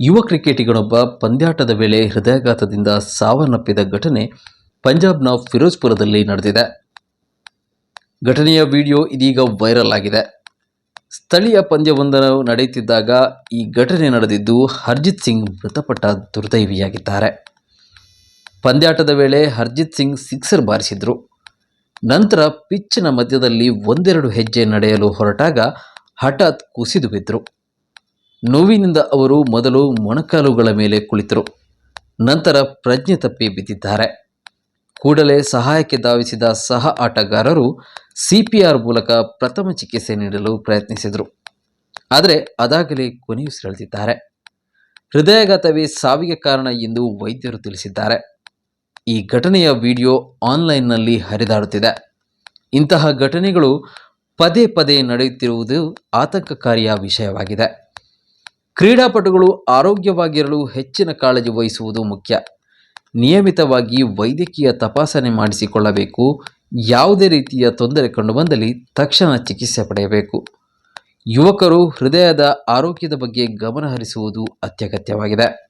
ಯುವ ಕ್ರಿಕೆಟಿಗನೊಬ್ಬ ಪಂದ್ಯಾಟದ ವೇಳೆ ಹೃದಯಾಘಾತದಿಂದ ಸಾವನ್ನಪ್ಪಿದ ಘಟನೆ ಪಂಜಾಬ್ನ ಫಿರೋಜ್ಪುರದಲ್ಲಿ ನಡೆದಿದೆ. ಘಟನೆಯ ವಿಡಿಯೋ ಇದೀಗ ವೈರಲ್ ಆಗಿದೆ. ಸ್ಥಳೀಯ ಪಂದ್ಯವೊಂದನ್ನು ನಡೆಯುತ್ತಿದ್ದಾಗ ಈ ಘಟನೆ ನಡೆದಿದ್ದು ಹರ್ಜಿತ್ ಸಿಂಗ್ ಮೃತಪಟ್ಟ ದುರ್ದೈವಿಯಾಗಿದ್ದಾರೆ. ಪಂದ್ಯಾಟದ ವೇಳೆ ಹರ್ಜಿತ್ ಸಿಂಗ್ ಸಿಕ್ಸರ್ ಬಾರಿಸಿದ್ರು. ನಂತರ ಪಿಚ್ಚಿನ ಮಧ್ಯದಲ್ಲಿ ಒಂದೆರಡು ಹೆಜ್ಜೆ ನಡೆಯಲು ಹೊರಟಾಗ ಹಠಾತ್ ಕುಸಿದು ಬಿದ್ದರು ನೋವಿನಿಂದ ಅವರು ಮೊದಲು ಮೊಣಕಾಲುಗಳ ಮೇಲೆ ಕುಳಿತರು. ನಂತರ ಪ್ರಜ್ಞೆ ತಪ್ಪಿ ಬಿದ್ದಿದ್ದಾರೆ. ಕೂಡಲೇ ಸಹಾಯಕ್ಕೆ ಧಾವಿಸಿದ ಸಹ ಆಟಗಾರರು ಸಿಪಿಆರ್ ಮೂಲಕ ಪ್ರಥಮ ಚಿಕಿತ್ಸೆ ನೀಡಲು ಪ್ರಯತ್ನಿಸಿದರು. ಆದರೆ ಅದಾಗಲೇ ಕೊನೆಯುಸಿರೆಳೆದಿದ್ದಾರೆ ಹೃದಯಾಘಾತವೇ ಸಾವಿಗೆ ಕಾರಣ ಎಂದು ವೈದ್ಯರು ತಿಳಿಸಿದ್ದಾರೆ. ಈ ಘಟನೆಯ ವಿಡಿಯೋ ಆನ್ಲೈನ್ನಲ್ಲಿ ಹರಿದಾಡುತ್ತಿದೆ. ಇಂತಹ ಘಟನೆಗಳು ಪದೇ ಪದೇ ನಡೆಯುತ್ತಿರುವುದು ಆತಂಕಕಾರಿಯ ವಿಷಯವಾಗಿದೆ. ಕ್ರೀಡಾಪಟುಗಳು ಆರೋಗ್ಯವಾಗಿರಲು ಹೆಚ್ಚಿನ ಕಾಳಜಿ ವಹಿಸುವುದು ಮುಖ್ಯ. ನಿಯಮಿತವಾಗಿ ವೈದ್ಯಕೀಯ ತಪಾಸಣೆ ಮಾಡಿಸಿಕೊಳ್ಳಬೇಕು. ಯಾವುದೇ ರೀತಿಯ ತೊಂದರೆ ಕಂಡುಬಂದಲ್ಲಿ ತಕ್ಷಣ ಚಿಕಿತ್ಸೆ ಪಡೆಯಬೇಕು. ಯುವಕರು ಹೃದಯದ ಆರೋಗ್ಯದ ಬಗ್ಗೆ ಗಮನಹರಿಸುವುದು ಅತ್ಯಗತ್ಯವಾಗಿದೆ.